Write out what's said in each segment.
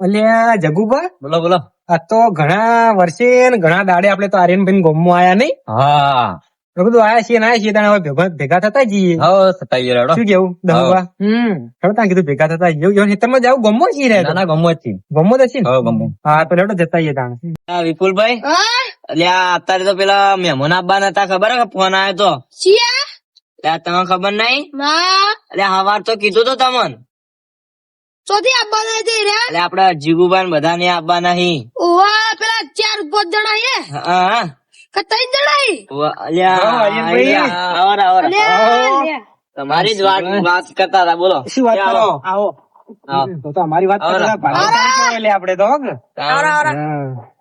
અલ્યા જગુભા બોલો બોલો. આ તો ઘણા વર્ષે ને ઘણા દાડે આપણે તો આર્યનભાઈ ગોમમાં આયા નહીં? હા. બધું કીધું આયા છીએ ના છીએ તાણે હવે ભેગા ભેગા થતા જઈએ. હા સતાઈ રેડો. શું કેવું? દહુભા હમ. હવે તાણ કીધું ભેગા થતા જઈએ. એવું તમે જાવ ગમો છીએ રે ના ના ગમો જ છે ગમો જ છે ને? હા ગમો. હા તો લેડો જતા જઈએ તાણ. હા? વિપુલભાઈ અલ્યા અત્યારે તો પેલા મહેમાન આવવાના હતા ખબર હે કે ફોન આવ્યો તો. તમે ખબર નહીં? અલ્યા હવાર તો કીધું તો તમને. ચોથી આપવાના છે રે એટલે આપડે જીગુબાન બધા ને આવવાના હી. ઓવા પેલા ચાર પાંચ જણા હે? હા. હા. કે ત્રણ જણા હે ઓવા અલ્યા. આવર, આવર. તમારી જ વાત વાત કરતા હતા બોલો. શું વાત કરો? આવો. તો તો અમારી વાત આપણે તો.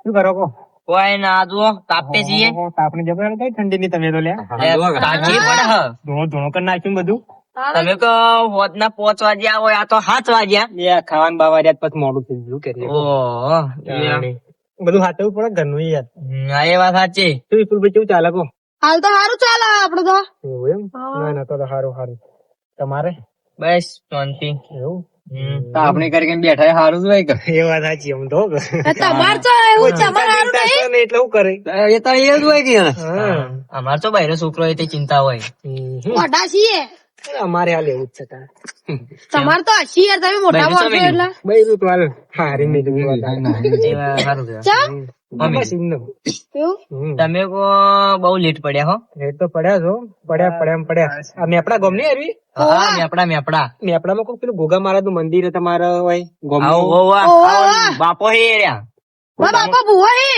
શું કરો કો? કોઈ ના જુઓ તાપે જબર ઠંડી ની તમે તો લે. ધૂણો ધૂણો કરી નાખ્યું બધું. તમે કહો હોદ ના પોચ વાગ્યા હોય આ તો સાત વાગ્યા. લે ખાવાનું બાવા રહ્યા પછી મોડું થઈ ગયું કે ઓહો બધું હાથવું પડે ઘરનું યાર. હા એ વાત સાચી. શું વિપુલભાઈ કેવું ચાલે કો? હાલ તો સારું ચાલે આપડે તો. એવું એમ? ના ના તો તો સારું સારું તમારે? બસ શાંતિ. એવું. આપણે કરીને બેઠા સારું જ હોય કે? એ વાત સાચી એમ તો તમાર તો એવું તમારે ને એટલે હું કરે. એ તો એ જ હોય કે. અમાર તો બહેરો છોકરો એ તે ચિંતા હોય. મોટા છીએ. અમારે હાલ એવું જ છે તાર. તમારે તો હસી યાર તમે મોટા માણસો એટલે ભાઈ તું તો હાલ હારી નહીં તું વાત હાલ. એ વાત સારું કહેવાય. ચમ મમ્મી. બસ એમનેમ. એવું હમ. તમે કો બહુ લેટ પડ્યા હો લેટ તો પડ્યા છો પડ્યા પડ્યા પડ્યા આ મેપડા ગમ નહીં આવી હા મેપડા મેપડા મેપડામાં કોઈ પેલું ગોગા મહારાજનું મંદિર છે તમારે હોય ગોમ. બાપો હે રહ્યા બાપા ભૂવા હે?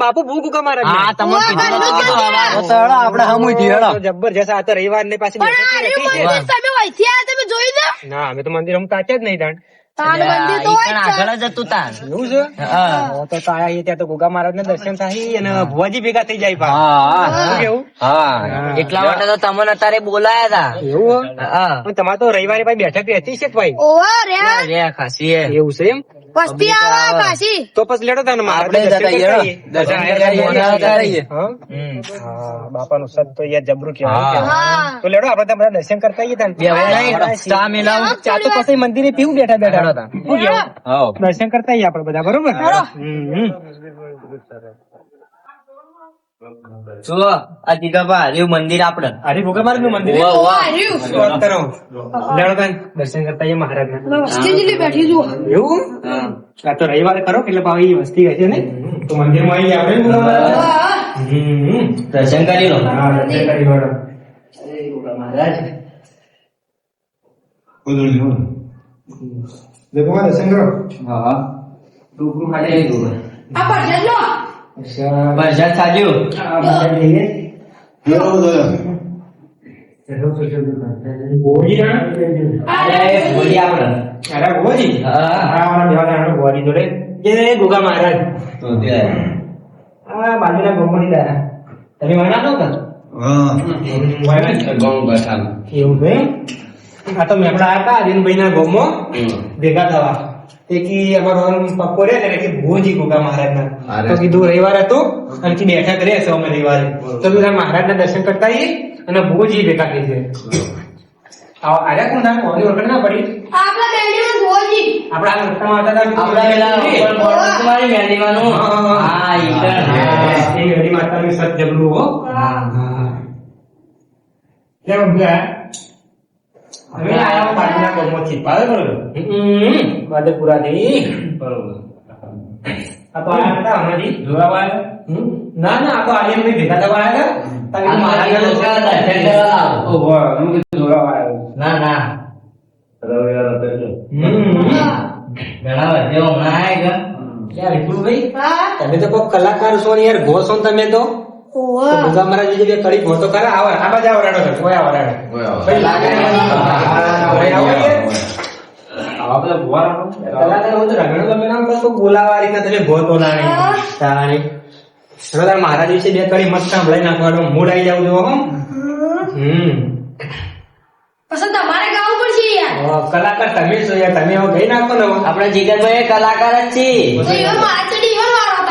બાપુ? ગોગા મહારાજ હા તમે કીધું નતું કીધું હવાર. જબરજસ્ત આ તો રવિવાર ને પાછી પણ બેઠક આ નથી રહ્યું છે. મંદિર તમે વહીથી આયા તમે જોઈ લો. ના અમે તો મંદિર અમુક તાચ્યા જ નહીં તાણ. તાન મંદિર તો ઈ હોય કણ જ છે. આગળ જ હતું તાન. એવું છે? હા તો તો આયા ત્યાં તો ગોગા મહારાજ ના દર્શન થાય અને ભુવાજી ભેગા થઈ જાય પા શું કેવું? હા. એટલા માટે તો તમને અત્યારે બોલાયા એવું હતા હા. તમારે તો રવિવારે ભાઈ બેઠક રહેતી છે ભાઈ? ઓવા રે રે ખાસી એવું છે એમ? વસ્તી આવા પાછી. તો પછી લેડો તને આપણે જતા. હમ. બાપા નું સત તો યાર જબરું કે હા. તો લેડો આપણે તો બધા દર્શન કરતા આવીએ તાન. નહીં, ચા મેલાવ ચા તો પછી મંદિરે પીવું બેઠા બેઠા. હતા હું? દર્શન કરતા આવીએ આપણે બધા બરોબર? હમ, જુઓ આ જીગાબા મંદિર આપડે. હરી ભોગા નું મંદિર? દર્શન કરતા આવીએ મહારાજ ના વસ્તી બેઠી જુઓ. એવું? આ તો રવિવારે કરો એટલે પાછી વસ્તી હશે ને તો મંદિરમાં આવી આપણે દર્શન કરી લો. દર્શન કરી લેડો. મહારાજ. દર્શન કરો. હા ટૂંકું ખાલી લીધું. આ જો વરસાદ આ બાજુના ગોમડી દાદા તમે વાયના છો. એવું છે આ તો મેપડા હતા અરવિંદભાઈ ના ગોમો ભેગા થવા તે કી અમારો પપ્પો રે ને કે ભોજી ગોગા મહારાજ ના તો કીધું રવિવાર હતું અને કી બેઠક રહે છે અમે રવિવારે. તો બધા મહારાજ ના દર્શન કરતા આવીએ અને ભોજી ભેગા થઈ છે આવા આર્યા કોણ નામ કોની ઓળખ ના પડી. આપણા બેડીમાં ભુવાજી આપડા આ મોટામાં હતા હતા આપડા પેલા તમારી મેલીમાંનું. હા, ઈટર. એ હરી માતાનું સત જબરું હો કેમ ગયા હવે આયા પાટના ગમોથી બરાબર હમ. વાદપુરાથી બરોબર. આ તો આયા હતા હમણાંથી. જોરાવાયા હમ. ના ના આ તો આર્યન ભાઈ ભેગા થવા આયા હતા. તમે આ લોકો દર્શન દર્શન ઓહો હું કીધું જોરાવાયા ના ના. હમ. ઘણા વધ્યો હમણાં ક્યાં વિપુલભાઈ તમે તો કોઈ કલાકાર છો ને યાર. ઘો છો તમે તો. ઓવા ભૂગા મહારાજ જે બે કડી ઘો તો ખરા આ બાજુ આવરાડો છો કોઈ આવરાડો ભાઈ લાગે ને? હા, ભાઈ આવો યાર. કલાકાર રગડો તમે નામ કહો બોલાવા રીતના તમે ઘો ના તાણી. હવે તારા મહારાજ વિશે બે કડી મસ્ત સાંભળી નાખવાનો મૂડ આવી જાવ જો હો. હમ. પછી તમારે ગાવું પડશે યાર. કલાકાર તમે છો યાર તમે હવે ગઈ નાખો ને આપડે આપણા જીગરભાઈ કલાકાર જ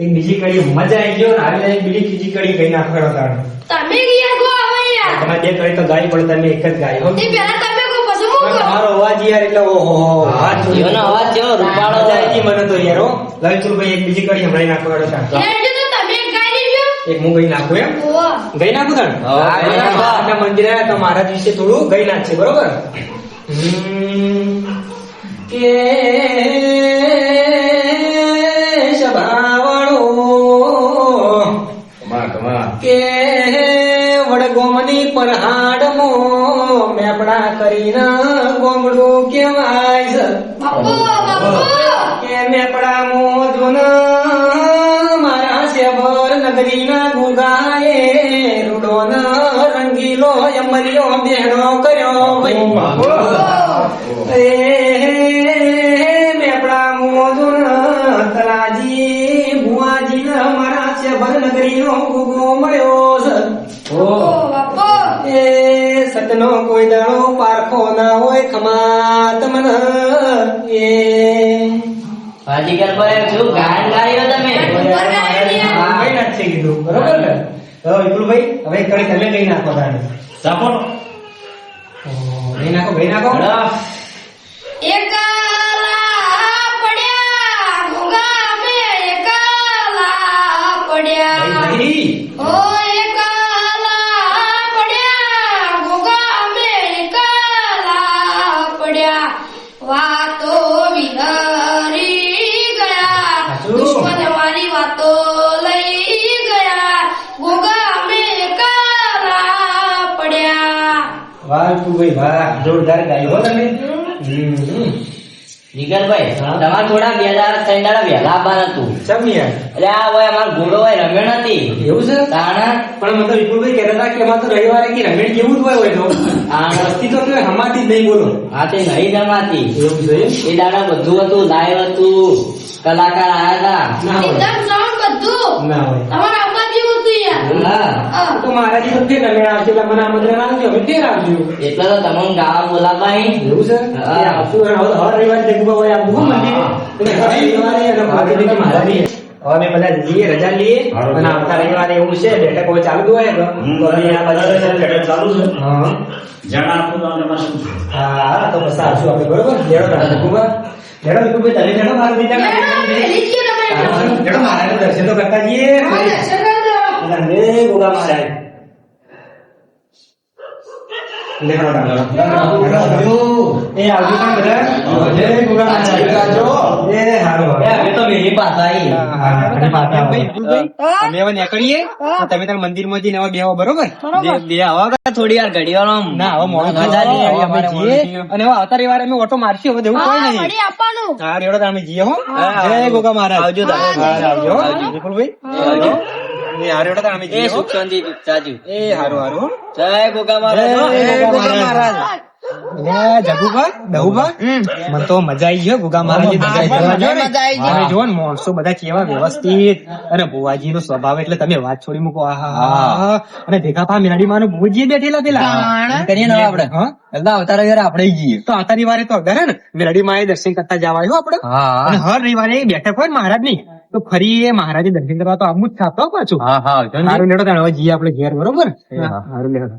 એક બીજી કડી મજા આવી ગયો ને આવી એક બીજી ત્રીજી કડી કઈ નાખવાનો કારણ તમે ગયા ગો હવે યાર. તમે બે કડી તો ગાય પણ તમે એક જ ગાય હો. એ પહેલા તમે કો પછી હું કહું? અવાજ યાર એટલે ઓહો હા. જીવનો અવાજ જેવો રૂપાળો. આવી મને તો યાર હો. લવિતુલભાઈ એક બીજી કડી હમણાં નાખવાનો હેડો યાર જો તો તમે એક હું ગઈ નાખું એમ? ગઈ નાખું ગઈ મંદિરે આયા તો મહારાજ વિશે થોડું ગઈ નાખશે બરોબર? કે નગરીના ગુગાએ રૂડોન રંગીલો યમરિયો બેહણો કર્યો એ મેપડા મોજોન તરાજી ભુવાજી મારા શેવર નગરીનો ગુગો મળ્યો છે એ સતનો કોઈ દાણો પારખો ના હોય ખમા તમન એ ભાજીગર પર શું ગાયન ગાયો તમે? હા, કઈ નાખશે કીધું. બરોબર ને? તો વિપુલભાઈ હવે કડી તમે લઈ નાખો તાણે સાપોર લઈ નાખો કઈ નાખો. વિપુલભાઈ વાહ જોરદાર ગાયો હો તમે. હમ, હમ. જીગરભાઈ તમારે થોડા બે દાડા ત્રણ દાડા વહેલા આવવાનું હતું ચમ એટલે આ હોય અમારો ઘોડો હોય રમ્યો નથી. એવું છે? તાણા. પણ મને તો વિપુલભાઈ કહેતા હતા કે તો રવિવારે કે રમેણ કેવું જ હોય હોય તો. હા. વસ્તી તો કે હમાતી જ નહીં બોલો. આ તે નહીં જમાતી એવું છે એ દાડા બધું હતું લાઈવ હતું. કલાકાર આવ્યા બધું. ના હોય. તો મહારાજી તો ફેર રમેણ આવશે એટલે આમંત્રણ આવજો અમે આવજો. એટલે તો તમને ગાવા બોલાવાય એવું છે? આવશું હર રવિવારે જગુબા હોય. એટલે હર રવિવારે અને ભાગે બીજે મહારાજી. હવે અમે બધા જઈએ રજા લઈએ. અને આવતા રવિવારે એવું છે બેઠક હોય ચાલુ હોય. બાજુ- ચાલુ છે. જણા આપું તો એમાં શું છે હા તો બસ આવશું આપણે બરોબર? લેડો તારે જગુબા. લેડો તમે લેડો મારું દીધા જ તમે લેડો મહારાજનું દર્શન તો કરતા જઈએ. હા, દર્શન કરી દો. અને રે ગોગા મહારાજ એ આવજો પણ બધા. જય ગોગા મહારાજ. એ હારું એ હવે તો મેરી પાસે આવી. અમે હવે નીકળીએ. તમે તાર મંદિરમાં જઈને હવે બેહો બરોબર? બે- બે આવા થોડી વાર ઘડી વાર ના હવે મોડું થઈ મજા નહીં આવી અમે જઈએ. અને હવે આવતા રવિવારે અમે ઓટો મારશું હવે દેવું કોઈ નહીં. આપવાનું. હા રેડો અમે જઈએ હો. જય ગોગા મહારાજ. આવજો આવજો. આવજો. વિપુલભાઈ આવજો. એ હા રેડો અમે એ સુખ શાંતિ ચાજુ એ હારું હારું. જય ગોગા મહારાજ. જય ગોગા મહારાજ. અલ્યા, જગુભા, દહુભા, મને તો મજા આવી ગયો ગુગા મહારાજ જો ને. માણસો બધા કેવા વ્યવસ્થિત. અને ભુવાજી નો સ્વભાવ એટલે તમે વાત છોડી મૂકો. આહા. અને ભેગા મેરાડી માં ભુવજી બેઠેલા પેલા. કરીએ ને આપડે આપડે એટલે આવતા રવિવારે આપણે જઈએ તો આવતા રવિવારે તો અગર હે ને મેલડી માં દર્શન કરતા જવાય આપડે અને હર રવિવારે બેઠક હોય મહારાજની તો ફરી એ મહારાજે દર્શન કરવા તો આવું જ છાપતો પાછું. હા હા. સારું લેડો હવે જઈએ આપણે ઘેર બરોબર? સારું લેડો.